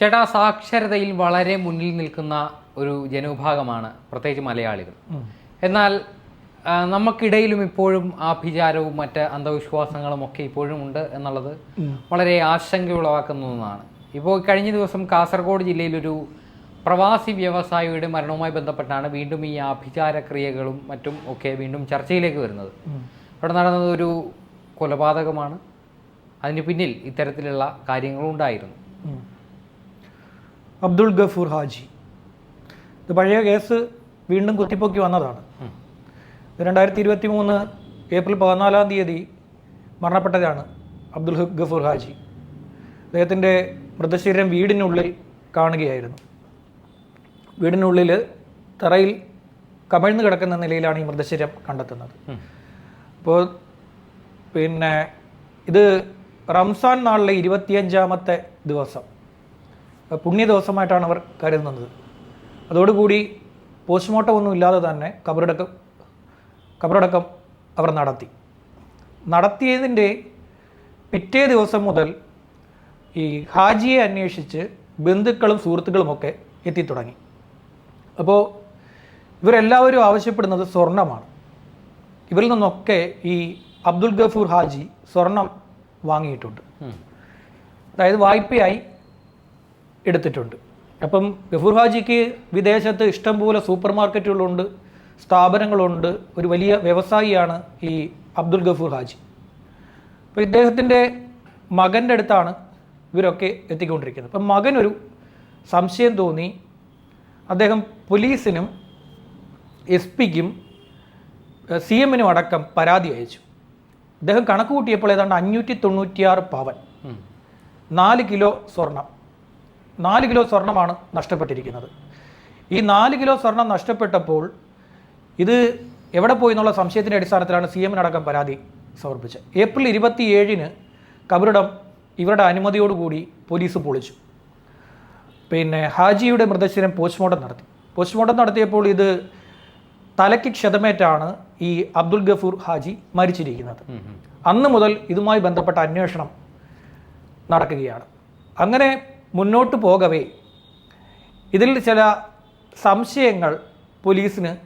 ചേട്ടാ സാക്ഷരതയിൽ വളരെ മുന്നിൽ നിൽക്കുന്ന ഒരു ജനവിഭാഗമാണ് പ്രത്യേകിച്ച് മലയാളികൾ. എന്നാൽ നമുക്കിടയിലും ഇപ്പോഴും ആഭിചാരവും മറ്റ് അന്ധവിശ്വാസങ്ങളും ഒക്കെ ഇപ്പോഴും ഉണ്ട് എന്നുള്ളത് വളരെ ആശങ്ക ഉളവാക്കുന്ന ഒന്നാണ്. ഇപ്പോൾ കഴിഞ്ഞ ദിവസം കാസർഗോഡ് ജില്ലയിലൊരു പ്രവാസി വ്യവസായിയുടെ മരണവുമായി ബന്ധപ്പെട്ടാണ് വീണ്ടും ഈ ആഭിചാര ക്രിയകളും മറ്റും ഒക്കെ വീണ്ടും ചർച്ചയിലേക്ക് വരുന്നത്. അവിടെ നടന്നത് ഒരു കൊലപാതകമാണ്. അതിന് പിന്നിൽ ഇത്തരത്തിലുള്ള കാര്യങ്ങളും ഉണ്ടായിരുന്നു. ഉം. അബ്ദുൾ ഗഫൂർ ഹാജി. ഇത് പഴയ കേസ് വീണ്ടും കുത്തിപ്പൊക്കി വന്നതാണ്. രണ്ടായിരത്തി ഇരുപത്തി മൂന്ന് ഏപ്രിൽ പതിനാലാം തീയതി മരണപ്പെട്ടതാണ് അബ്ദുൽ ഗഫൂർ ഹാജി. അദ്ദേഹത്തിന്റെ മൃതശരീരം വീടിനുള്ളിൽ കാണുകയായിരുന്നു. വീടിനുള്ളിൽ തറയിൽ കമിഴ്ന്നു കിടക്കുന്ന നിലയിലാണ് ഈ മൃതശരീരം കണ്ടെത്തുന്നത്. അപ്പോൾ പിന്നെ ഇത് റംസാൻ നാളിലെ ഇരുപത്തിയഞ്ചാമത്തെ ദിവസം. പുണ്യ ദിവസമായിട്ടാണ് അവർ കരുതുന്നത്. അതോടുകൂടി പോസ്റ്റ്മോർട്ടം ഒന്നും ഇല്ലാതെ തന്നെ കബറടക്കം കബറടക്കം അവർ നടത്തി. നടത്തിയതിന്റെ പിറ്റേ ദിവസം മുതൽ ഈ ഹാജിയെ അന്വേഷിച്ച് ബന്ധുക്കളും സുഹൃത്തുക്കളുമൊക്കെ എത്തിത്തുടങ്ങി. അപ്പോൾ ഇവരെല്ലാവരും ആവശ്യപ്പെടുന്നത് സ്വർണമാണ്. ഇവരിൽ നിന്നൊക്കെ ഈ അബ്ദുൽ ഗഫൂർ ഹാജി സ്വർണം വാങ്ങിയിട്ടുണ്ട്. അതായത് വായ്പയായി എടുത്തിട്ടുണ്ട്. അപ്പം ഗഫൂർ ഹാജിക്ക് വിദേശത്ത് ഇഷ്ടംപോലെ സൂപ്പർ മാർക്കറ്റുകളുണ്ട് സ്ഥാപനങ്ങളുണ്ട് ഒരു വലിയ വ്യവസായിയാണ് ഈ അബ്ദുൽ ഗഫൂർ ഹാജി. അപ്പോൾ ഇദ്ദേഹത്തിന്റെ മകന്റെ അടുത്താണ് ഇവരൊക്കെ എത്തിക്കൊണ്ടിരിക്കുന്നത്. അപ്പം മകനൊരു സംശയം തോന്നി. അദ്ദേഹം പോലീസിനും എസ് പിക്കും സി എമ്മിനും അടക്കം പരാതി അയച്ചു. അദ്ദേഹം കണക്ക് കൂട്ടിയപ്പോൾ ഏതാണ്ട് അഞ്ഞൂറ്റി തൊണ്ണൂറ്റിയാറ് പവൻ. നാല് കിലോ സ്വർണം. നാല് കിലോ സ്വർണമാണ് നഷ്ടപ്പെട്ടിരിക്കുന്നത്. ഈ നാല് കിലോ സ്വർണം നഷ്ടപ്പെട്ടപ്പോൾ ഇത് എവിടെ പോയി എന്നുള്ള സംശയത്തിന്റെ അടിസ്ഥാനത്തിലാണ് സി എമ്മിനടക്കം പരാതി സമർപ്പിച്ചത്. ഏപ്രിൽ ഇരുപത്തി ഏഴിന് കബറിടം ഇവരുടെ അനുമതിയോടുകൂടി പോലീസ് പൊളിച്ചു. പിന്നെ ഹാജിയുടെ മൃതശരീരം പോസ്റ്റ്മോർട്ടം നടത്തി. പോസ്റ്റ്മോർട്ടം നടത്തിയപ്പോൾ ഇത് തലയ്ക്ക് ക്ഷതമേറ്റാണ് ഈ അബ്ദുൽ ഗഫൂർ ഹാജി മരിച്ചിരിക്കുന്നത്. അന്ന് മുതൽ ഇതുമായി ബന്ധപ്പെട്ട അന്വേഷണം നടക്കുകയാണ്. അങ്ങനെ മുന്നോട്ട് പോകവേ. ഇതിൽ ചില സംശയങ്ങൾ പോലീസിന്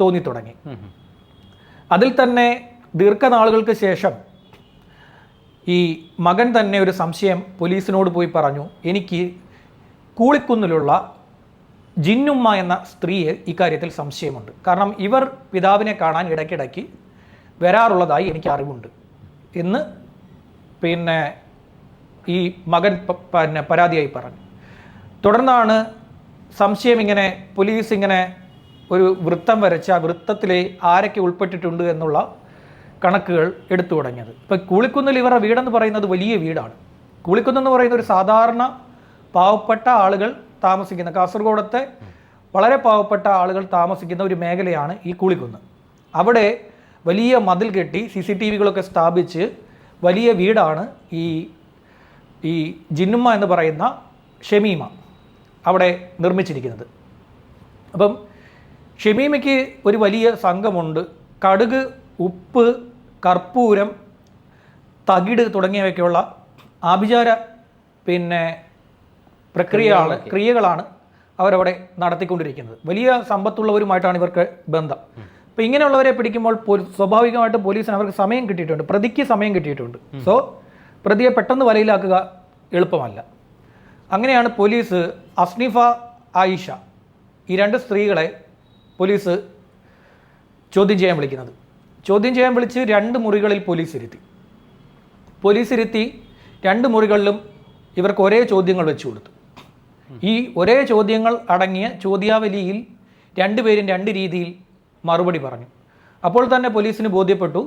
തോന്നിത്തുടങ്ങി. തുടങ്ങി. അതിൽ തന്നെ ദീർഘനാളുകൾക്ക് ശേഷം ഈ മകൻ തന്നെ ഒരു സംശയം പോലീസിനോട് പോയി പറഞ്ഞു. എനിക്ക് കൂളിക്കുന്നിലുള്ള ജിന്നുമ്മ എന്ന സ്ത്രീയെ ഇക്കാര്യത്തിൽ സംശയമുണ്ട്. കാരണം ഇവർ പിതാവിനെ കാണാൻ ഇടയ്ക്കിടയ്ക്ക് വരാറുള്ളതായി എനിക്ക് അറിവുണ്ട്. എന്ന് പിന്നെ ഈ മകൻ പിന്നെ പരാതിയായി പറഞ്ഞു. തുടർന്നാണ് സംശയം ഇങ്ങനെ പോലീസ് ഇങ്ങനെ ഒരു വൃത്തം വരച്ച ആ വൃത്തത്തിലെ ആരൊക്കെ ഉൾപ്പെട്ടിട്ടുണ്ട് എന്നുള്ള കണക്കുകൾ എടുത്തു തുടങ്ങിയത്. ഇപ്പം കൂളിക്കുന്നിൽ ഇവരുടെ വീടെന്ന് പറയുന്നത് വലിയ വീടാണ്. കൂളിക്കുന്നെന്ന് പറയുന്ന ഒരു സാധാരണ പാവപ്പെട്ട ആളുകൾ താമസിക്കുന്ന കാസർഗോഡത്തെ വളരെ പാവപ്പെട്ട ആളുകൾ താമസിക്കുന്ന ഒരു മേഖലയാണ് ഈ കൂളിക്കുന്ന്. അവിടെ വലിയ മതിൽ കെട്ടി സി സി ടി വികളൊക്കെ സ്ഥാപിച്ച് വലിയ വീടാണ് ഈ ഈ ജിന്നുമ്മ എന്ന് പറയുന്ന ഷമീമ അവിടെ നിർമ്മിച്ചിരിക്കുന്നത്. അപ്പം ഷമീമയ്ക്ക് ഒരു വലിയ സംഘമുണ്ട്. കടുക് ഉപ്പ് കർപ്പൂരം തകിട് തുടങ്ങിയവയ്ക്കുള്ള ആഭിചാര പിന്നെ പ്രക്രിയകളാണ് ക്രിയകളാണ് അവരവിടെ നടത്തിക്കൊണ്ടിരിക്കുന്നത്. വലിയ സമ്പത്തുള്ളവരുമായിട്ടാണ് ഇവർക്ക് ബന്ധം. അപ്പോൾ ഇങ്ങനെയുള്ളവരെ പിടിക്കുമ്പോൾ സ്വാഭാവികമായിട്ടും പോലീസിന് അവർക്ക് സമയം കിട്ടിയിട്ടുണ്ട്. പ്രതിക്ക് സമയം കിട്ടിയിട്ടുണ്ട്. സോ പ്രതിയെ പെട്ടെന്ന് വലയിലാക്കുക എളുപ്പമല്ല. അങ്ങനെയാണ് പോലീസ് അസ്നിഫ ആയിഷ ഈ രണ്ട് സ്ത്രീകളെ പോലീസ് ചോദ്യം ചെയ്യാൻ വിളിക്കുന്നത്. ചോദ്യം ചെയ്യാൻ വിളിച്ച് രണ്ട് മുറികളിൽ പോലീസ് ഇരുത്തി. പോലീസ് ഇരുത്തി രണ്ട് മുറികളിലും ഇവർക്ക് ഒരേ ചോദ്യങ്ങൾ വെച്ചു കൊടുത്തു. ഈ ഒരേ ചോദ്യങ്ങൾ അടങ്ങിയ ചോദ്യാവലിയിൽ രണ്ടുപേരും രണ്ട് രീതിയിൽ മറുപടി പറഞ്ഞു. അപ്പോൾ തന്നെ പോലീസിന് ബോധ്യപ്പെട്ടു.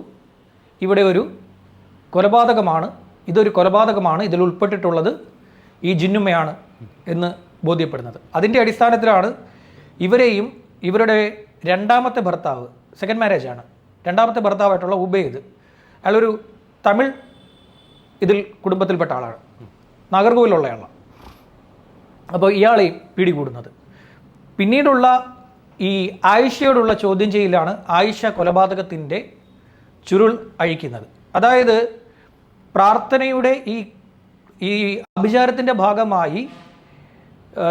ഇവിടെ ഒരു കൊലപാതകമാണ് ഇതൊരു കൊലപാതകമാണ്. ഇതിൽ ഉൾപ്പെട്ടിട്ടുള്ളത് ഈ ജിന്നുമ്മയാണ് എന്ന് ബോധ്യപ്പെടുന്നത്. അതിന്റെ അടിസ്ഥാനത്തിലാണ് ഇവരെയും ഇവരുടെ രണ്ടാമത്തെ ഭർത്താവ് സെക്കൻഡ് മാരേജ് ആണ്. രണ്ടാമത്തെ ഭർത്താവായിട്ടുള്ള ഉബൈദ്. അയാളൊരു തമിഴ് ഇതിൽ കുടുംബത്തിൽപ്പെട്ട ആളാണ്. നാഗർകോവിലുള്ള ആളാണ് അപ്പോൾ ഇയാളെയും പിടികൂടുന്നത്. പിന്നീടുള്ള ഈ ആയിഷയോടുള്ള ചോദ്യം ചെയ്യലാണ് ആയിഷ കൊലപാതകത്തിന്റെ ചുരുൾ അഴിക്കുന്നത്. അതായത് പ്രാർത്ഥനയുടെ ഈ ഈ അഭിചാരത്തിന്റെ ഭാഗമായി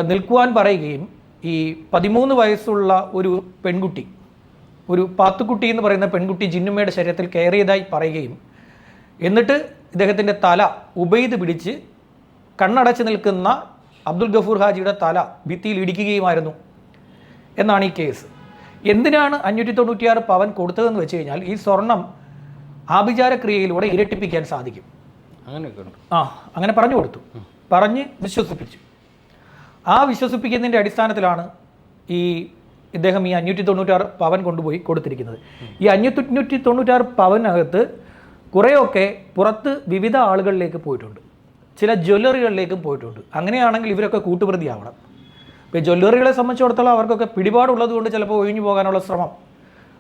നിൽക്കുവാൻ പറയുകയും ഈ പതിമൂന്ന് വയസ്സുള്ള ഒരു പെൺകുട്ടി ഒരു പാത്തുക്കുട്ടി എന്ന് പറയുന്ന പെൺകുട്ടി ജിന്നുമ്മയുടെ ശരീരത്തിൽ കയറിയതായി പറയുകയും എന്നിട്ട് ഇദ്ദേഹത്തിന്റെ തല ഉബൈദ് പിടിച്ച് കണ്ണടച്ച് നിൽക്കുന്ന അബ്ദുൽ ഗഫൂർ ഹാജിയുടെ തല ഭിത്തിയിൽ ഇടിക്കുകയുമായിരുന്നു എന്നാണ് ഈ കേസ്. എന്തിനാണ് അഞ്ഞൂറ്റി തൊണ്ണൂറ്റിയാറ് പവൻ കൊടുത്തതെന്ന് വെച്ച് കഴിഞ്ഞാൽ ഈ സ്വർണം ആഭിചാരക്രിയയിലൂടെ ഇരട്ടിപ്പിക്കാൻ സാധിക്കും. ആ അങ്ങനെ പറഞ്ഞു കൊടുത്തു. പറഞ്ഞ് വിശ്വസിപ്പിച്ചു. ആ വിശ്വസിപ്പിക്കുന്നതിന്റെ അടിസ്ഥാനത്തിലാണ് ഈ ഇദ്ദേഹം ഈ അഞ്ഞൂറ്റി തൊണ്ണൂറ്റാറ് പവൻ കൊണ്ടുപോയി കൊടുത്തിരിക്കുന്നത്. ഈ അഞ്ഞൂറ്റി തൊണ്ണൂറ്റാറ് പവനകത്ത് കുറേയൊക്കെ പുറത്ത് വിവിധ ആളുകളിലേക്ക് പോയിട്ടുണ്ട്. ചില ജ്വല്ലറികളിലേക്കും പോയിട്ടുണ്ട്. അങ്ങനെയാണെങ്കിൽ ഇവരൊക്കെ കൂട്ടുപ്രതിയാവണം. ഇപ്പോൾ ജ്വല്ലറികളെ സംബന്ധിച്ചിടത്തോളം അവർക്കൊക്കെ പിടിപാടുള്ളത് കൊണ്ട് ചിലപ്പോൾ ഒഴിഞ്ഞു പോകാനുള്ള ശ്രമം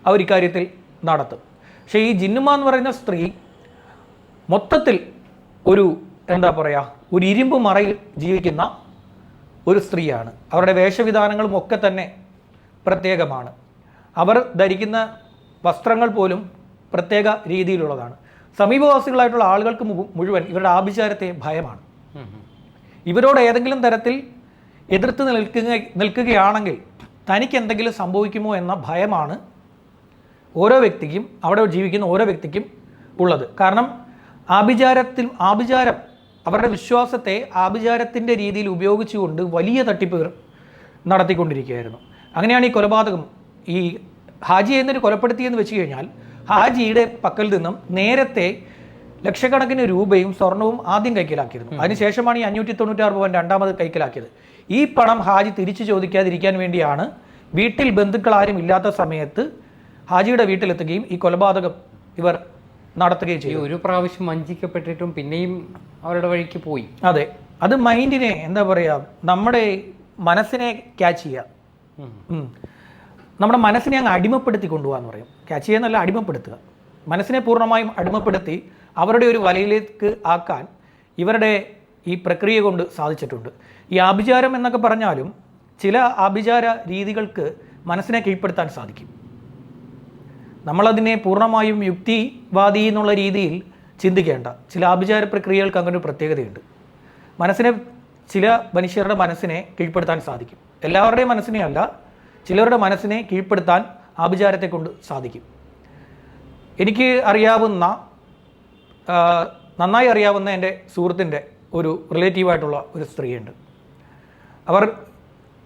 അവർ ഇക്കാര്യത്തിൽ നടത്തും. പക്ഷേ ഈ ജിന്നുമ എന്ന് പറയുന്ന സ്ത്രീ മൊത്തത്തിൽ ഒരു എന്താ പറയുക ഒരു ഇരുമ്പ് മറയിൽ ജീവിക്കുന്ന ഒരു സ്ത്രീയാണ്. അവരുടെ വേഷവിധാനങ്ങളും ഒക്കെ തന്നെ പ്രത്യേകമാണ്. അവർ ധരിക്കുന്ന വസ്ത്രങ്ങൾ പോലും പ്രത്യേക രീതിയിലുള്ളതാണ്. സമീപവാസികളായിട്ടുള്ള ആളുകൾക്ക് മുഴുവൻ ഇവരുടെ ആഭിചാരത്തെ ഭയമാണ്. ഇവരോട് ഏതെങ്കിലും തരത്തിൽ എതിർത്ത് നിൽക്കുക നിൽക്കുകയാണെങ്കിൽ തനിക്ക് എന്തെങ്കിലും സംഭവിക്കുമോ എന്ന ഭയമാണ് ഓരോ വ്യക്തിക്കും അവിടെ ജീവിക്കുന്ന ഓരോ വ്യക്തിക്കും ഉള്ളത്. കാരണം ആഭിചാരത്തിൽ ആഭിചാരം അവരുടെ വിശ്വാസത്തെ ആഭിചാരത്തിന്റെ രീതിയിൽ ഉപയോഗിച്ചുകൊണ്ട് വലിയ തട്ടിപ്പുകൾ നടത്തിക്കൊണ്ടിരിക്കുകയായിരുന്നു. അങ്ങനെയാണ് ഈ കൊലപാതകം. ഈ ഹാജി എന്നൊരു കൊലപ്പെടുത്തിയെന്ന് വെച്ച് കഴിഞ്ഞാൽ ഹാജിയുടെ പക്കൽ നിന്നും നേരത്തെ ലക്ഷക്കണക്കിന് രൂപയും സ്വർണവും ആദ്യം കൈക്കലാക്കിയിരുന്നു. അതിനുശേഷമാണ് ഈ അഞ്ഞൂറ്റി തൊണ്ണൂറ്റാറ് പവൻ രണ്ടാമത് കൈക്കലാക്കിയത്. ഈ പണം ഹാജി തിരിച്ചു ചോദിക്കാതിരിക്കാൻ വേണ്ടിയാണ് വീട്ടിൽ ബന്ധുക്കൾ ആരും ഇല്ലാത്ത സമയത്ത് ഹാജിയുടെ വീട്ടിലെത്തുകയും ഈ കൊലപാതകം ഇവർ നടത്തുകയും ചെയ്യും ചെയ്തു. ഒരു പ്രാവശ്യം വഞ്ചിക്കപ്പെട്ടിട്ടും പിന്നെയും അവരുടെ വഴിക്ക് പോയി. അതെ. അത് മൈൻഡിനെ എന്താ പറയുക നമ്മുടെ മനസ്സിനെ ക്യാച്ച് ചെയ്യുക. നമ്മുടെ മനസ്സിനെ അങ്ങ് അടിമപ്പെടുത്തി കൊണ്ടുപോകാന്ന് പറയും. ക്യാച്ച് ചെയ്യുന്നല്ല അടിമപ്പെടുത്തുക. മനസ്സിനെ പൂർണമായും അടിമപ്പെടുത്തി അവരുടെ ഒരു വലയിലേക്ക് ആക്കാൻ ഇവരുടെ ഈ പ്രക്രിയ കൊണ്ട് സാധിച്ചിട്ടുണ്ട്. ഈ ആഭിചാരം എന്നൊക്കെ പറഞ്ഞാലും ചില ആഭിചാര രീതികൾക്ക് മനസ്സിനെ കീഴ്പ്പെടുത്താൻ സാധിക്കും. നമ്മളതിനെ പൂർണമായും യുക്തിവാദി എന്നുള്ള രീതിയിൽ ചിന്തിക്കേണ്ട. ചില ആഭിചാര പ്രക്രിയകൾക്ക് അങ്ങനെ ഒരു പ്രത്യേകതയുണ്ട്. മനസ്സിനെ ചില മനുഷ്യരുടെ മനസ്സിനെ കീഴ്പ്പെടുത്താൻ സാധിക്കും. എല്ലാവരുടെയും മനസ്സിനെ അല്ല ചിലരുടെ മനസ്സിനെ കീഴ്പ്പെടുത്താൻ ആഭിചാരത്തെ കൊണ്ട് സാധിക്കും. എനിക്ക് അറിയാവുന്ന നന്നായി അറിയാവുന്ന എന്റെ സുഹൃത്തിന്റെ ഒരു റിലേറ്റീവായിട്ടുള്ള ഒരു സ്ത്രീയുണ്ട്. അവർ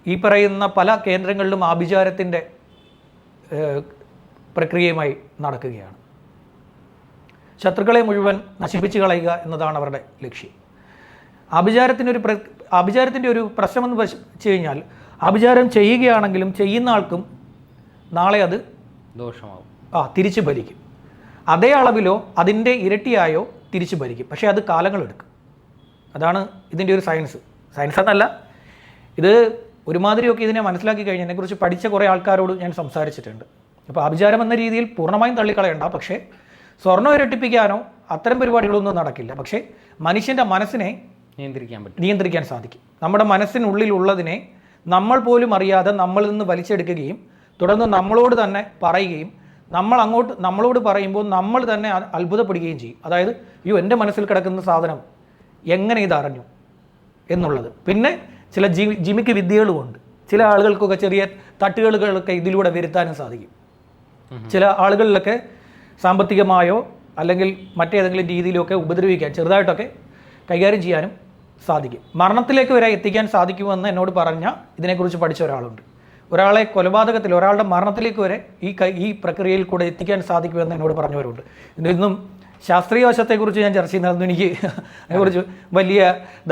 ഈ പറയുന്ന പല കേന്ദ്രങ്ങളിലും ആഭിചാരത്തിന്റെ പ്രക്രിയയുമായി നടക്കുകയാണ്. ശത്രുക്കളെ മുഴുവൻ നശിപ്പിച്ചു കളയുക എന്നതാണ് അവരുടെ ലക്ഷ്യം. ആഭിചാരത്തിന്റെ ഒരു പ്ര ആഭിചാരത്തിന്റെ ഒരു പ്രശ്നമെന്ന് വെച്ച് കഴിഞ്ഞാൽ ആഭിചാരം ചെയ്യുകയാണെങ്കിലും ചെയ്യുന്ന ആൾക്കും നാളെ അത് ദോഷമാവും. ആ തിരിച്ചു ഭരിക്കും. അതേ അളവിലോ അതിന്റെ ഇരട്ടിയായോ തിരിച്ചു ഭരിക്കും. പക്ഷേ അത് കാലങ്ങളെടുക്കും. അതാണ് ഇതിന്റെ ഒരു സയൻസ്. സയൻസ് എന്നല്ല ഇത് ഒരുമാതിരിയൊക്കെ ഇതിനെ മനസ്സിലാക്കി കഴിഞ്ഞതിനെക്കുറിച്ച് പഠിച്ച കുറേ ആൾക്കാരോട് ഞാൻ സംസാരിച്ചിട്ടുണ്ട്. അപ്പോൾ അഭിചാരം എന്ന രീതിയിൽ പൂർണമായും തള്ളിക്കളയണ്ട. പക്ഷേ സ്വർണം ഇരട്ടിപ്പിക്കാനോ അത്തരം പരിപാടികളൊന്നും നടക്കില്ല. പക്ഷേ മനുഷ്യന്റെ മനസ്സിനെ നിയന്ത്രിക്കാൻ പറ്റും. നിയന്ത്രിക്കാൻ സാധിക്കും. നമ്മുടെ മനസ്സിനുള്ളിലുള്ളതിനെ നമ്മൾ പോലും അറിയാതെ നമ്മളിൽ നിന്ന് വലിച്ചെടുക്കുകയും തുടർന്ന് നമ്മളോട് തന്നെ പറയുകയും നമ്മൾ അങ്ങോട്ട് നമ്മളോട് പറയുമ്പോൾ നമ്മൾ തന്നെ അത്ഭുതപ്പെടുകയും ചെയ്യും. അതായത് അയ്യോ എന്റെ മനസ്സിൽ കിടക്കുന്ന സാധനം എങ്ങനെ ഇതറിഞ്ഞു എന്നുള്ളത്. പിന്നെ ചില ജിമിക്ക് വിദ്യകളുമുണ്ട്. ചില ആളുകൾക്കൊക്കെ ചെറിയ തട്ടുകളുകളൊക്കെ ഇതിലൂടെ വരുത്താനും സാധിക്കും. ചില ആളുകളിലൊക്കെ സാമ്പത്തികമായോ അല്ലെങ്കിൽ മറ്റേതെങ്കിലും രീതിയിലൊക്കെ ഉപദ്രവിക്കാൻ ചെറുതായിട്ടൊക്കെ കൈകാര്യം ചെയ്യാനും സാധിക്കും. മരണത്തിലേക്ക് വരെ എത്തിക്കാൻ സാധിക്കുമെന്ന് എന്നോട് പറഞ്ഞ ഇതിനെക്കുറിച്ച് പഠിച്ച ഒരാളുണ്ട്. ഒരാളെ കൊലപാതകത്തിൽ ഒരാളുടെ മരണത്തിലേക്ക് വരെ ഈ ഈ പ്രക്രിയയിൽ കൂടെ എത്തിക്കാൻ സാധിക്കുമെന്ന് എന്നോട് പറഞ്ഞവരുണ്ട്. ഇതൊന്നും ശാസ്ത്രീയ വശത്തെക്കുറിച്ച് ഞാൻ ചർച്ച ചെയ്യുന്നത് എനിക്ക് അതിനെക്കുറിച്ച് വലിയ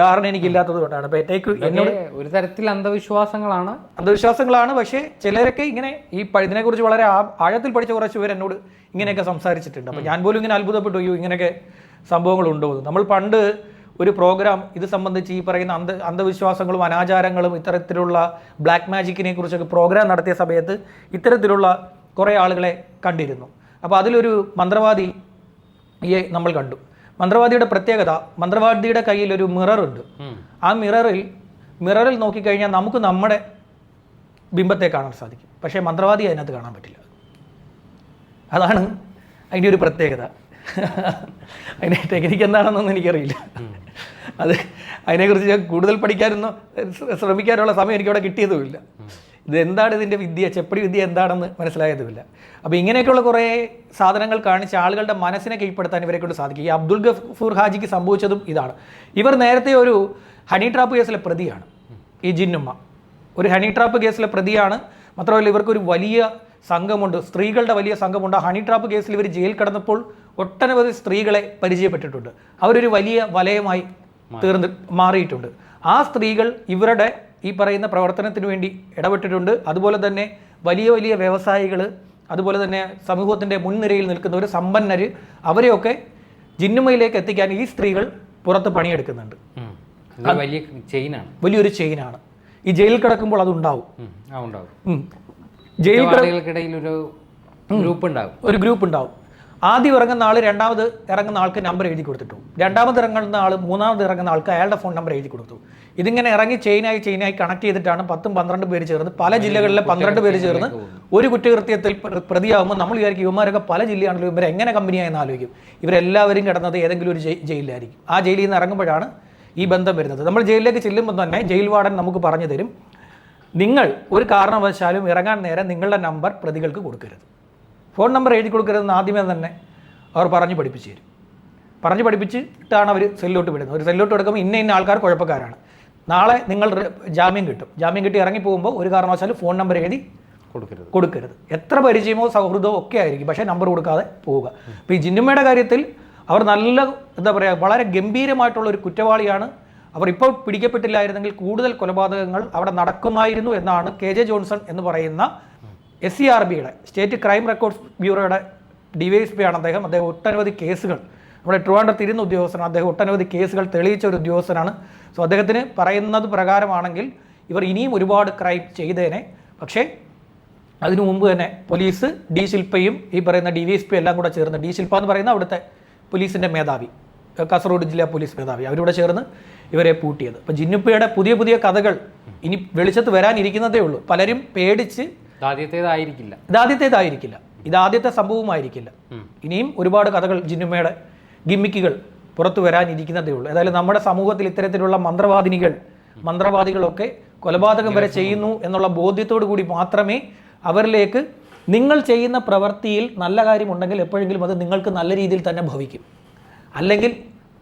ധാരണ എനിക്കില്ലാത്തത് കൊണ്ടാണ്. അപ്പോൾ ഏറ്റേക്ക് എന്നോട് ഒരു തരത്തിൽ അന്ധവിശ്വാസങ്ങളാണ്. അന്ധവിശ്വാസങ്ങളാണ് പക്ഷേ ചിലരൊക്കെ ഇങ്ങനെ ഈ ഇതിനെക്കുറിച്ച് വളരെ ആഴത്തിൽ പഠിച്ച കുറച്ച് പേർ എന്നോട് ഇങ്ങനെയൊക്കെ സംസാരിച്ചിട്ടുണ്ട്. അപ്പോൾ ഞാൻ പോലും ഇങ്ങനെ അത്ഭുതപ്പെട്ടു അയ്യോ ഇങ്ങനെയൊക്കെ സംഭവങ്ങളുണ്ടോ നമ്മൾ പണ്ട് ഒരു പ്രോഗ്രാം ഇത് സംബന്ധിച്ച് ഈ പറയുന്ന അന്ധ അന്ധവിശ്വാസങ്ങളും അനാചാരങ്ങളും ഇത്തരത്തിലുള്ള ബ്ലാക്ക് മാജിക്കിനെ കുറിച്ചൊക്കെ പ്രോഗ്രാം നടത്തിയ സമയത്ത് ഇത്തരത്തിലുള്ള കുറേ ആളുകളെ കണ്ടിരുന്നു. അപ്പോൾ അതിലൊരു മന്ത്രവാദി ഈ നമ്മൾ കണ്ടു. മന്ത്രവാദിയുടെ പ്രത്യേകത മന്ത്രവാദിയുടെ കയ്യിൽ ഒരു മിററുണ്ട് ആ മിററിൽ മിററിൽ നോക്കിക്കഴിഞ്ഞാൽ നമുക്ക് നമ്മുടെ ബിംബത്തെ കാണാൻ സാധിക്കും. പക്ഷേ മന്ത്രവാദി അതിനകത്ത് കാണാൻ പറ്റില്ല. അതാണ് അതിന്റെ ഒരു പ്രത്യേകത. അതിന്റെ ടെക്നിക്ക് എന്താണെന്നൊന്നും എനിക്കറിയില്ല. അത് അതിനെക്കുറിച്ച് ഞാൻ കൂടുതൽ പഠിക്കാനൊന്നും ശ്രമിക്കാനുള്ള സമയം എനിക്കവിടെ കിട്ടിയതുമില്ല. ഇത് എന്താണ് ഇതിന്റെ വിദ്യ? ചെപ്പടി വിദ്യ എന്താണെന്ന് മനസ്സിലായതുമില്ല. അപ്പോൾ ഇങ്ങനെയൊക്കെയുള്ള കുറേ സാധനങ്ങൾ കാണിച്ച് ആളുകളുടെ മനസ്സിനെ കീഴ്പ്പെടുത്താൻ ഇവരെ കൊണ്ട് സാധിക്കും. ഈ അബ്ദുൽ ഗഫൂർ ഹാജിക്ക് സംഭവിച്ചതും ഇതാണ്. ഇവർ നേരത്തെ ഒരു ഹണി ട്രാപ്പ് കേസിലെ പ്രതിയാണ്. ഈ ജിന്നുമ്മ. ഒരു ഹണി ട്രാപ്പ് കേസിലെ പ്രതിയാണ്. മാത്രമല്ല ഇവർക്കൊരു വലിയ സംഘമുണ്ട്. സ്ത്രീകളുടെ വലിയ സംഘമുണ്ട്. ഹണി ട്രാപ്പ് കേസിൽ ഇവർ ജയിൽ കടന്നപ്പോൾ ഒട്ടനവധി സ്ത്രീകളെ പരിചയപ്പെട്ടിട്ടുണ്ട്. അവരൊരു വലിയ വലയമായി തീർന്ന് മാറിയിട്ടുണ്ട്. ആ സ്ത്രീകൾ ഇവരുടെ ഈ പറയുന്ന പ്രവർത്തനത്തിന് വേണ്ടി ഇടപെട്ടിട്ടുണ്ട്. അതുപോലെ തന്നെ വലിയ വലിയ വ്യവസായികൾ അതുപോലെ തന്നെ സമൂഹത്തിന്റെ മുൻനിരയിൽ നിൽക്കുന്നവർ സമ്പന്നർ അവരെയൊക്കെ ജിന്നുമയിലേക്ക് എത്തിക്കാൻ ഈ സ്ത്രീകൾ പുറത്ത് പണിയെടുക്കുന്നുണ്ട്. വലിയ ചെയിനാണ്. വലിയൊരു ചെയിനാണ്. ഈ ജയിലിൽ കിടക്കുമ്പോൾ ആ ഉണ്ടാവും. ഒരു ഗ്രൂപ്പ് ഉണ്ടാവും. ഒരു ഗ്രൂപ്പ് ഉണ്ടാവും. ആദ്യം ഇറങ്ങുന്ന ആൾ രണ്ടാമത് ഇറങ്ങുന്ന ആൾക്ക് നമ്പർ എഴുതി കൊടുത്തിട്ടു. രണ്ടാമത് ഇറങ്ങുന്ന ആൾ മൂന്നാമത് ഇറങ്ങുന്ന ആൾക്ക് അയാളുടെ ഫോൺ നമ്പർ എഴുതി കൊടുത്തു. ഇതിങ്ങനെ ഇറങ്ങി ചെയിനായി ചെയിനായി കണക്ട് ചെയ്തിട്ടാണ് പത്തും പന്ത്രണ്ട് പേര് ചേർന്ന് പല ജില്ലകളിലെ പന്ത്രണ്ട് പേര് ചേർന്ന് ഒരു കുറ്റകൃത്യത്തിൽ പ്ര- പ്രതിയാകുമ്പോൾ നമ്മൾ വിചാരിക്കും ഇവന്മാരൊക്കെ പല ജില്ലയാണല്ലോ ഇവരെ എങ്ങനെ കമ്പനിയായെന്ന് ആലോചിക്കും. ഇവരെല്ലാവരും കിടന്നത് ഏതെങ്കിലും ഒരു ജയി- ജയിലിലായിരിക്കും. ആ ജയിലിൽ നിന്ന് ഇറങ്ങുമ്പോഴാണ് ഈ ബന്ധം വരുന്നത്. നമ്മൾ ജയിലിലേക്ക് ചെല്ലുമ്പോൾ തന്നെ ജയിൽ വാർഡൻ നമുക്ക് പറഞ്ഞു തരും നിങ്ങൾ ഒരു കാരണവശാലും ഇറങ്ങാൻ നേരം നിങ്ങളുടെ നമ്പർ പ്രതികൾക്ക് കൊടുക്കരുത്. ഫോൺ നമ്പർ എഴുതി കൊടുക്കരുതെന്ന് ആദ്യമേ തന്നെ അവർ പറഞ്ഞു പഠിപ്പിച്ചു തരും. പറഞ്ഞു പഠിപ്പിച്ചിട്ടാണ് അവർ സെല്ലോട്ട് വിടുന്നത്. ഒരു സെല്ലോട്ട് എടുക്കുമ്പോൾ ഇന്ന ഇന്ന ആൾക്കാർ കുഴപ്പക്കാരാണ്. നാളെ നിങ്ങൾ ജാമ്യം കിട്ടും. ജാമ്യം കിട്ടി ഇറങ്ങി പോകുമ്പോൾ ഒരു കാരണവശാലും ഫോൺ നമ്പർ എഴുതി കൊടുക്കരുത്. കൊടുക്കരുത്. എത്ര പരിചയമോ സൗഹൃദമോ ഒക്കെ ആയിരിക്കും. പക്ഷേ നമ്പർ കൊടുക്കാതെ പോവുക. അപ്പോൾ ഈ ജിന്നുമ്മയുടെ കാര്യത്തിൽ അവർ നല്ല എന്താ പറയുക വളരെ ഗംഭീരമായിട്ടുള്ള ഒരു കുറ്റവാളിയാണ്. അവർ ഇപ്പോൾ പിടിക്കപ്പെട്ടില്ലായിരുന്നെങ്കിൽ കൂടുതൽ കൊലപാതകങ്ങൾ അവിടെ നടക്കുമായിരുന്നു എന്നാണ് കെ ജെ ജോൺസൺ എന്ന് പറയുന്ന എസ് സി ആർ ബിയുടെ സ്റ്റേറ്റ് ക്രൈം റെക്കോർഡ്സ് ബ്യൂറോയുടെ ഡി വൈ എസ് പി ആണ് അദ്ദേഹം. അദ്ദേഹം ഒട്ടനവധി കേസുകൾ നമ്മുടെ ട്രിവാൻഡ്രത്ത് ഇരുന്ന ഉദ്യോഗസ്ഥനാണ്. അദ്ദേഹം ഒട്ടനവധി കേസുകൾ തെളിയിച്ച ഒരു ഉദ്യോഗസ്ഥനാണ്. സോ അദ്ദേഹത്തിന് പറയുന്നത് പ്രകാരമാണെങ്കിൽ ഇവർ ഇനിയും ഒരുപാട് ക്രൈം ചെയ്തേനെ. പക്ഷേ അതിനു മുമ്പ് തന്നെ പോലീസ് ഡി ശില്പയും ഈ പറയുന്ന ഡി വി എസ് പി എല്ലാം കൂടെ ചേർന്ന് ഡി ശില്പ എന്ന് പറയുന്ന അവിടുത്തെ പോലീസിന്റെ മേധാവി കാസർഗോഡ് ജില്ലാ പോലീസ് മേധാവി അവരോട് ചേർന്ന് ഇവരെ പൂട്ടിയത്. അപ്പോൾ ജിന്നുപ്പയുടെ പുതിയ പുതിയ കഥകൾ ഇനി വെളിച്ചത്ത് വരാനിരിക്കുന്നതേ ഉള്ളൂ. പലരും പേടിച്ച് ഇത് ആദ്യത്തേതായിരിക്കില്ല ഇതാദ്യത്തേതായിരിക്കില്ല. ഇതാദ്യത്തെ സംഭവമായിരിക്കില്ല ഇനിയും ഒരുപാട് കഥകൾ ജിന്നുമ്മയുടെ ഗിമ്മിക്കുകൾ പുറത്തു വരാനിരിക്കുന്നതേ ഉള്ളൂ. ഏതായാലും നമ്മുടെ സമൂഹത്തിൽ ഇത്തരത്തിലുള്ള മന്ത്രവാദിനികൾ മന്ത്രവാദികളൊക്കെ കൊലപാതകം വരെ ചെയ്യുന്നു എന്നുള്ള ബോധ്യത്തോടു കൂടി മാത്രമേ അവരിലേക്ക് നിങ്ങൾ ചെയ്യുന്ന പ്രവൃത്തിയിൽ നല്ല കാര്യമുണ്ടെങ്കിൽ എപ്പോഴെങ്കിലും അത് നിങ്ങൾക്ക് നല്ല രീതിയിൽ തന്നെ ഭവിക്കും. അല്ലെങ്കിൽ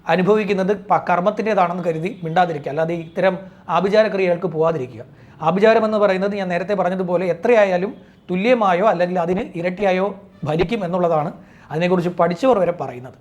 അനുഭവിക്കുന്നത് കർമ്മത്തിന്റെതാണെന്ന് കരുതി മിണ്ടാതിരിക്കുക. അല്ലാതെ ഇത്തരം ആഭിചാര ക്രിയകൾക്ക് പോവാതിരിക്കുക. ആഭിചാരം എന്ന് പറയുന്നത് ഞാൻ നേരത്തെ പറഞ്ഞതുപോലെ എത്രയായാലും തുല്യമായോ അല്ലെങ്കിൽ അതിന് ഇരട്ടിയായോ ഭരിക്കും എന്നുള്ളതാണ് അതിനെക്കുറിച്ച് പഠിച്ചവർ വരെ പറയുന്നത്.